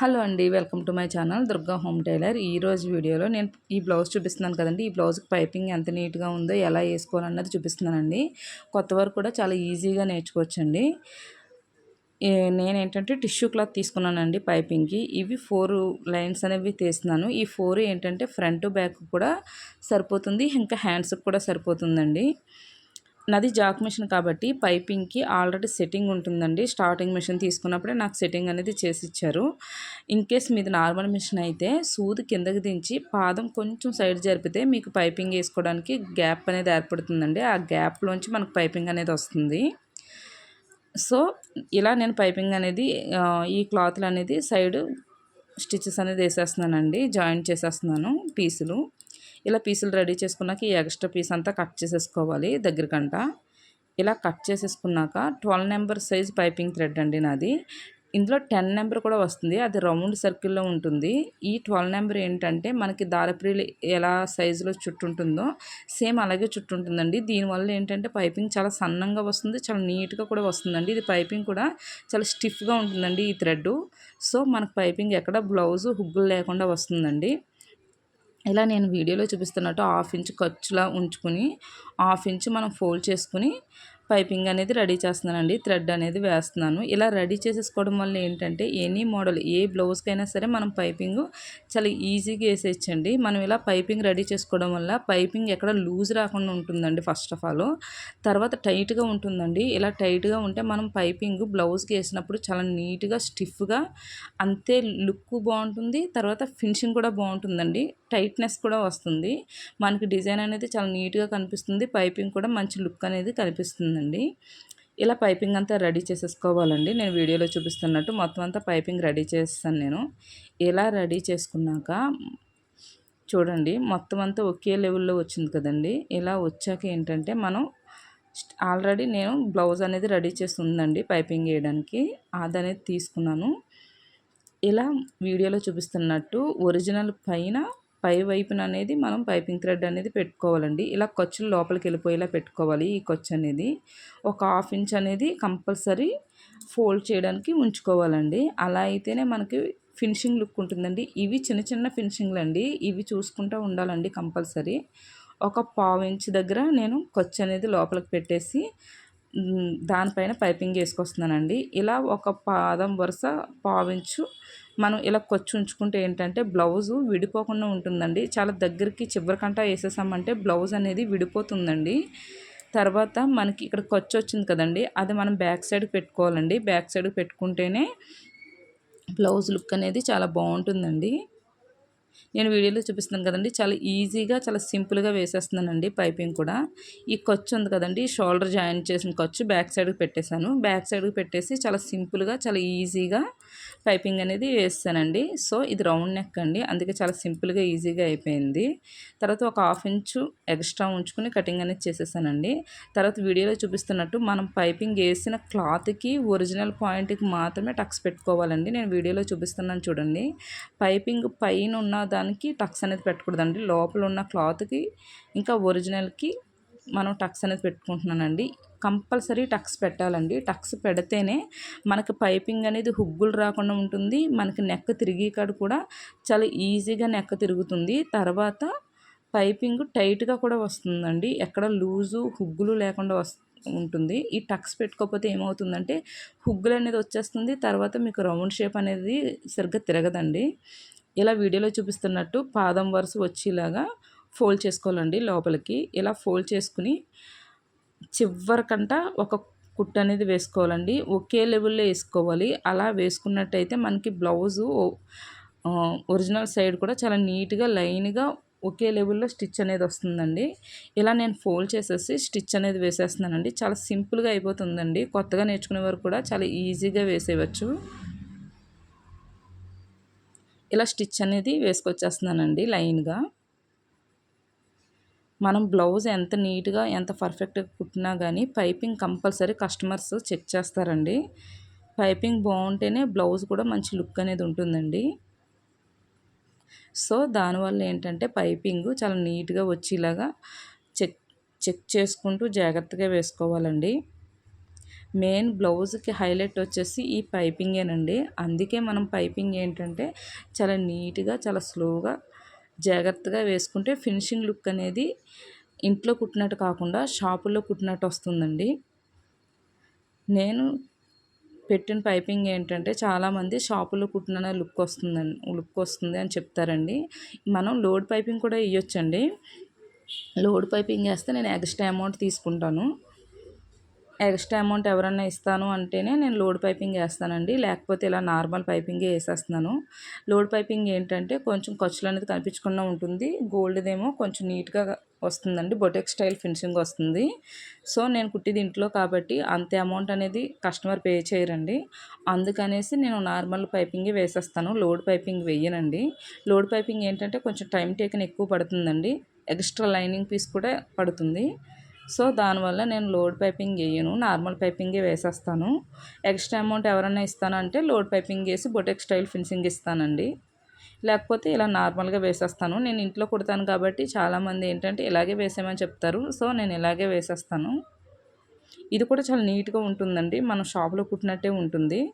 Hello అండి welcome to my channel Durga home tailor. ఈ రోజు వీడియోలో నేను ఈ బ్లౌజ్ చూపిస్తున్నాను కదండి. ఈ బ్లౌజ్కి పైపింగ్ ఎంత నీట్గా ఉందో ఎలా వేసుకోవాలన్నది చూపిస్తున్నానండి. కొత్త వరకు కూడా చాలా ఈజీగా నేర్చుకోవచ్చండి. నేను ఏంటంటే టిష్యూ క్లాత్ తీసుకున్నానండి పైపింగ్కి. ఇవి ఫోర్ లైన్స్ అనేవి తీస్తున్నాను. ఈ ఫోర్ ఏంటంటే ఫ్రంట్ బ్యాక్ కూడా సరిపోతుంది ఇంకా హ్యాండ్స్కి కూడా సరిపోతుందండి. నాది జాక్ మిషన్ కాబట్టి పైపింగ్కి ఆల్రెడీ సెట్టింగ్ ఉంటుందండి. స్టార్టింగ్ మిషన్ తీసుకున్నప్పుడే నాకు సెట్టింగ్ అనేది చేసి ఇచ్చారు. ఇన్ కేస్ మీది నార్మల్ మిషన్ అయితే సూది కిందకి దించి పాదం కొంచెం సైడ్ జరిపితే మీకు పైపింగ్ వేసుకోవడానికి గ్యాప్ అనేది ఏర్పడుతుందండి. ఆ గ్యాప్లోంచి మనకు పైపింగ్ అనేది వస్తుంది. సో ఇలా నేను పైపింగ్ అనేది ఈ క్లాత్లు అనేది సైడ్ స్టిచెస్ అనేది వేసేస్తున్నానండి. జాయింట్ చేసేస్తున్నాను పీసులు. ఇలా పీసులు రెడీ చేసుకున్నాక ఈ ఎక్స్ట్రా పీస్ అంతా కట్ చేసేసుకోవాలి దగ్గరకంట. ఇలా cut చేసేసుకున్నాక twelve number size piping thread అండి నాది. ఇందులో టెన్ నెంబర్ కూడా వస్తుంది. అది రౌండ్ సర్కిల్లో ఉంటుంది. ఈ ట్వెల్వ్ నెంబర్ ఏంటంటే మనకి దారప్రీలు ఎలా సైజులో చుట్టుంటుందో సేమ్ అలాగే చుట్టుంటుందండి దీనివల్ల ఏంటంటే పైపింగ్ చాలా సన్నంగా వస్తుంది చాలా నీట్గా కూడా వస్తుందండి. ఇది పైపింగ్ కూడా చాలా స్టిఫ్గా ఉంటుందండి ఈ థ్రెడ్ సో మనకు పైపింగ్ ఎక్కడ బ్లౌజు హుగ్గులు లేకుండా వస్తుందండి. ఇలా నేను వీడియోలో చూపిస్తున్నట్టు హాఫ్ ఇంచ్ ఖర్చులా ఉంచుకుని హాఫ్ ఇంచ్ మనం ఫోల్డ్ చేసుకుని పైపింగ్ అనేది రెడీ చేస్తున్నానండి. థ్రెడ్ అనేది వేస్తున్నాను. ఇలా రెడీ చేసేసుకోవడం వల్ల ఏంటంటే ఎనీ మోడల్ ఏ బ్లౌజ్కైనా సరే మనం పైపింగ్ చాలా ఈజీగా వేసేయచ్చండి. మనం ఇలా పైపింగ్ రెడీ చేసుకోవడం వల్ల పైపింగ్ ఎక్కడ లూజ్ రాకుండా ఉంటుందండి ఫస్ట్ ఆఫ్ ఆల్. తర్వాత టైట్గా ఉంటుందండి. ఇలా టైట్గా ఉంటే మనం పైపింగ్ బ్లౌజ్కి వేసినప్పుడు చాలా నీట్గా స్టిఫ్గా అంతే లుక్ బాగుంటుంది. తర్వాత ఫినిషింగ్ కూడా బాగుంటుందండి. టైట్నెస్ కూడా వస్తుంది. మనకి డిజైన్ అనేది చాలా నీట్గా కనిపిస్తుంది. పైపింగ్ కూడా మంచి లుక్ అనేది కనిపిస్తుంది. వస్తుందండి ఇలా పైపింగ్ అంతా రెడీ చేసేసుకోవాలండి. నేను వీడియోలో చూపిస్తున్నట్టు మొత్తం అంతా పైపింగ్ రెడీ చేస్తాను నేను. ఇలా రెడీ చేసుకున్నాక చూడండి మొత్తం అంతా ఒకే లెవెల్లో వచ్చింది కదండి. ఇలా వచ్చాక ఏంటంటే మనం ఆల్రెడీ నేను బ్లౌజ్ అనేది రెడీ చేస్తుందండి పైపింగ్ వేయడానికి. అది అనేది తీసుకున్నాను. ఇలా వీడియోలో చూపిస్తున్నట్టు ఒరిజినల్ పైన పై వైపున అనేది మనం పైపింగ్ థ్రెడ్ అనేది పెట్టుకోవాలండి. ఇలా ఖర్చులు లోపలికి వెళ్ళిపోయేలా పెట్టుకోవాలి ఈ ఖర్చు అనేది. ఒక హాఫ్ ఇంచ్ అనేది కంపల్సరీ ఫోల్డ్ చేయడానికి ఉంచుకోవాలండి అలా అయితేనే మనకి ఫినిషింగ్ లుక్ ఉంటుందండి. ఇవి చిన్న చిన్న ఫినిషింగ్లు అండి. ఇవి చూసుకుంటూ ఉండాలండి కంపల్సరీ. ఒక పావు ఇంచ్ దగ్గర నేను ఖర్చు అనేది లోపలికి పెట్టేసి దానిపైన పైపింగ్ వేసుకొస్తున్నానండి. ఇలా ఒక పాదం వరుస పావించు మనం ఇలా కొచ్చి ఉంచుకుంటే ఏంటంటే బ్లౌజు విడిపోకుండా ఉంటుందండి. చాలా దగ్గరికి చివరికంటా వేసేసామంటే బ్లౌజ్ అనేది విడిపోతుందండి. తర్వాత మనకి ఇక్కడ కొచ్చి వచ్చింది కదండి అది మనం బ్యాక్ సైడ్ పెట్టుకోవాలండి. బ్యాక్ సైడ్ పెట్టుకుంటేనే బ్లౌజ్ లుక్ అనేది చాలా బాగుంటుందండి. నేను వీడియోలో చూపిస్తున్నాను కదండి. చాలా ఈజీగా చాలా సింపుల్గా వేసేస్తున్నానండి పైపింగ్ కూడా. ఈ ఖర్చు ఉంది కదండి. షోల్డర్ జాయిన్ చేసిన ఖర్చు బ్యాక్ సైడ్కి పెట్టేశాను. బ్యాక్ సైడ్కి పెట్టేసి చాలా సింపుల్గా చాలా ఈజీగా పైపింగ్ అనేది వేస్తానండి. సో ఇది రౌండ్ నెక్ అండి. అందుకే చాలా సింపుల్గా ఈజీగా అయిపోయింది. తర్వాత ఒక హాఫ్ ఇంచు ఎక్స్ట్రా ఉంచుకుని కటింగ్ అనేది చేసేసానండి. తర్వాత వీడియోలో చూపిస్తున్నట్టు మనం పైపింగ్ వేసిన క్లాత్కి ఒరిజినల్ పాయింట్కి మాత్రమే టక్స్ పెట్టుకోవాలండి. నేను వీడియోలో చూపిస్తున్నాను చూడండి. పైపింగ్ పైన ఉన్న దానికి టక్స్ అనేది పెట్టకూడదండి. లోపల ఉన్న క్లాత్కి ఇంకా ఒరిజినల్కి మనం టక్స్ అనేది పెట్టుకుంటున్నానండి. కంపల్సరీ టక్స్ పెట్టాలండి. టక్స్ పెడితేనే మనకి పైపింగ్ అనేది హుగ్గులు రాకుండా ఉంటుంది. మనకి నెక్క తిరిగి కాడ కూడా చాలా ఈజీగా నెక్క తిరుగుతుంది. తర్వాత పైపింగ్ టైట్గా కూడా వస్తుందండి. ఎక్కడ లూజు హుగ్గులు లేకుండా వస్తుంది ఉంటుంది. ఈ టక్స్ పెట్టుకోకపోతే ఏమవుతుందంటే హుగ్గులు అనేది వచ్చేస్తుంది. తర్వాత మీకు రౌండ్ షేప్ అనేది సరిగ్గా తిరగదండి. ఇలా వీడియోలో చూపిస్తున్నట్టు పాదం వరుస వచ్చేలాగా ఫోల్డ్ చేసుకోవాలండి లోపలికి. ఇలా ఫోల్డ్ చేసుకుని చివరికంట ఒక కుట్టు అనేది వేసుకోవాలండి. ఒకే లెవెల్లో వేసుకోవాలి. అలా వేసుకున్నట్టయితే మనకి బ్లౌజు ఒరిజినల్ సైడ్ కూడా చాలా నీట్గా లైన్గా ఒకే లెవెల్లో స్టిచ్ అనేది వస్తుందండి. ఇలా నేను ఫోల్డ్ చేసేసి స్టిచ్ అనేది వేసేస్తున్నానండి. చాలా సింపుల్గా అయిపోతుందండి. కొత్తగా నేర్చుకునే వారు కూడా చాలా ఈజీగా వేసేయచ్చు ఇలా స్టిచ్ అనేది వేసుకొచ్చేస్తున్నానండి లైన్గా. మనం బ్లౌజ్ ఎంత నీట్గా ఎంత పర్ఫెక్ట్గా కుట్టినా కానీ పైపింగ్ కంపల్సరీ కస్టమర్స్ చెక్ చేస్తారండి. పైపింగ్ బాగుంటేనే బ్లౌజ్ కూడా మంచి లుక్ అనేది ఉంటుందండి. సో దానివల్ల ఏంటంటే పైపింగ్ చాలా నీట్గా వచ్చేలాగా చెక్ చెక్ చేసుకుంటూ జాగ్రత్తగా వేసుకోవాలండి. మెయిన్ బ్లౌజ్కి హైలైట్ వచ్చేసి ఈ పైపింగేనండి అందుకే మనం పైపింగ్ ఏంటంటే చాలా నీట్గా చాలా స్లోగా జాగ్రత్తగా వేసుకుంటే ఫినిషింగ్ లుక్ అనేది ఇంట్లో కుట్టినట్టు కాకుండా షాపుల్లో కుట్టినట్టు వస్తుందండి. నేను పెట్టిన పైపింగ్ ఏంటంటే చాలామంది షాపులో కుట్టిన లుక్ వస్తుందని లుక్ వస్తుంది అని చెప్తారండి. మనం లోడ్ పైపింగ్ కూడా ఇవ్వచ్చండి లోడ్ పైపింగ్ వేస్తే నేను ఎక్స్ట్రా అమౌంట్ తీసుకుంటాను. ఎక్స్ట్రా అమౌంట్ ఎవరన్నా ఇస్తాను అంటేనే నేను లోడ్ పైపింగ్ వేస్తానండి. లేకపోతే ఇలా నార్మల్ పైపింగే వేసేస్తున్నాను. లోడ్ పైపింగ్ ఏంటంటే కొంచెం ఖర్చులు అనేది కనిపించకుండా ఉంటుంది. గోల్డ్దేమో కొంచెం నీట్గా వస్తుందండి. బొటెక్ స్టైల్ ఫినిషింగ్ వస్తుంది. సో నేను కుట్టిది ఇంట్లో కాబట్టి అంతే అమౌంట్ అనేది కస్టమర్ పే చేయరండి. అందుకనేసి నేను నార్మల్ పైపింగే వేసేస్తాను. లోడ్ పైపింగ్ వేయనండి. లోడ్ పైపింగ్ ఏంటంటే కొంచెం టైం టేకన్ ఎక్కువ పడుతుందండి. ఎక్స్ట్రా లైనింగ్ పీస్ కూడా పడుతుంది. సో దానివల్ల నేను లోడ్ పైపింగ్ వేయను. నార్మల్ పైపింగే వేసేస్తాను. ఎక్స్ట్రా అమౌంట్ ఎవరైనా ఇస్తానంటే లోడ్ పైపింగ్ వేసి బొటెక్ స్టైల్ ఫినిషింగ్ ఇస్తానండి. లేకపోతే ఇలా నార్మల్గా వేసేస్తాను. నేను ఇంట్లో కుడతాను కాబట్టి చాలామంది ఏంటంటే ఇలాగే వేసేయమని చెప్తారు. సో నేను ఇలాగే వేసేస్తాను. ఇది కూడా చాలా నీట్గా ఉంటుందండి. మనం షాప్లో కుట్టినట్టే ఉంటుంది.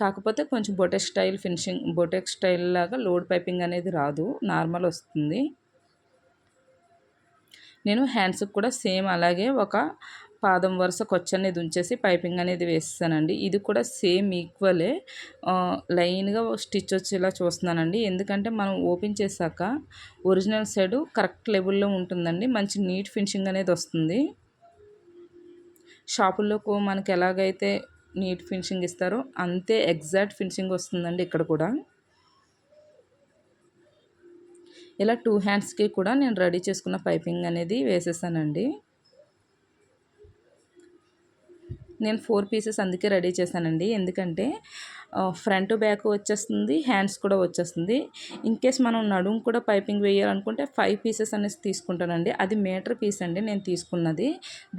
కాకపోతే కొంచెం boutique style finishing boutique style లాగా లోడ్ పైపింగ్ అనేది రాదు. నార్మల్ వస్తుంది. నేను హ్యాండ్స్కి కూడా సేమ్ అలాగే ఒక పాదం వరుస కొచ్చ అనేది ఉంచేసి పైపింగ్ అనేది వేస్తానండి ఇది కూడా సేమ్ ఈక్వలే లైన్గా స్టిచ్ వచ్చేలా చూస్తున్నానండి. ఎందుకంటే మనం ఓపెన్ చేశాక ఒరిజినల్ సైడ్ కరెక్ట్ లెవెల్లో ఉంటుందండి. మంచి నీట్ ఫినిషింగ్ అనేది వస్తుంది. షాపుల్లో మనకి ఎలాగైతే నీట్ ఫినిషింగ్ ఇస్తారో అంతే ఎగ్జాక్ట్ ఫినిషింగ్ వస్తుందండి ఇక్కడ కూడా. ఇలా టూ హ్యాండ్స్కి కూడా నేను రెడీ చేసుకున్న పైపింగ్ అనేది వేసేసానండి. నేను ఫోర్ పీసెస్ అందుకే రెడీ చేశానండి. ఎందుకంటే ఫ్రంట్ బ్యాక్ వచ్చేస్తుంది హ్యాండ్స్ కూడా వచ్చేస్తుంది. ఇన్ కేస్ మనం నడుము కూడా పైపింగ్ వేయాలనుకుంటే ఫైవ్ పీసెస్ అనేసి తీసుకుంటానండి. అది మీటర్ పీస్ అండి నేను తీసుకున్నది.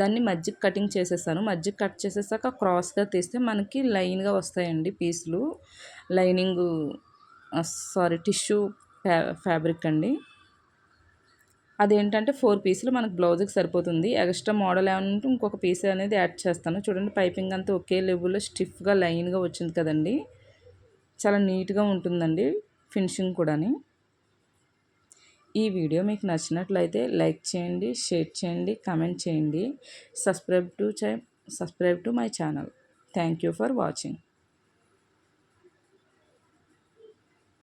దాన్ని మజ్జిగ కటింగ్ చేసేసాను. మజ్జిగ కట్ చేసేసాక క్రాస్గా తీస్తే మనకి లైన్గా వస్తాయండి పీసులు. లైనింగ్ సారీ టిష్యూ ఫ్యా ఫ్యాబ్రిక్ అండి. అదేంటంటే ఫోర్ పీసులు మనకు బ్లౌజ్కి సరిపోతుంది. ఎక్స్ట్రా మోడల్ ఏమంటే ఇంకొక పీస్ అనేది యాడ్ చేస్తాను. చూడండి పైపింగ్ అంతా ఒకే లెవెల్లో స్టిఫ్గా లైన్గా వచ్చింది కదండి. చాలా నీట్గా ఉంటుందండి ఫినిషింగ్ కూడాని. ఈ వీడియో మీకు నచ్చినట్లయితే లైక్ చేయండి షేర్ చేయండి కామెంట్ చేయండి. Subscribe to subscribe to my channel. Thank you for watching.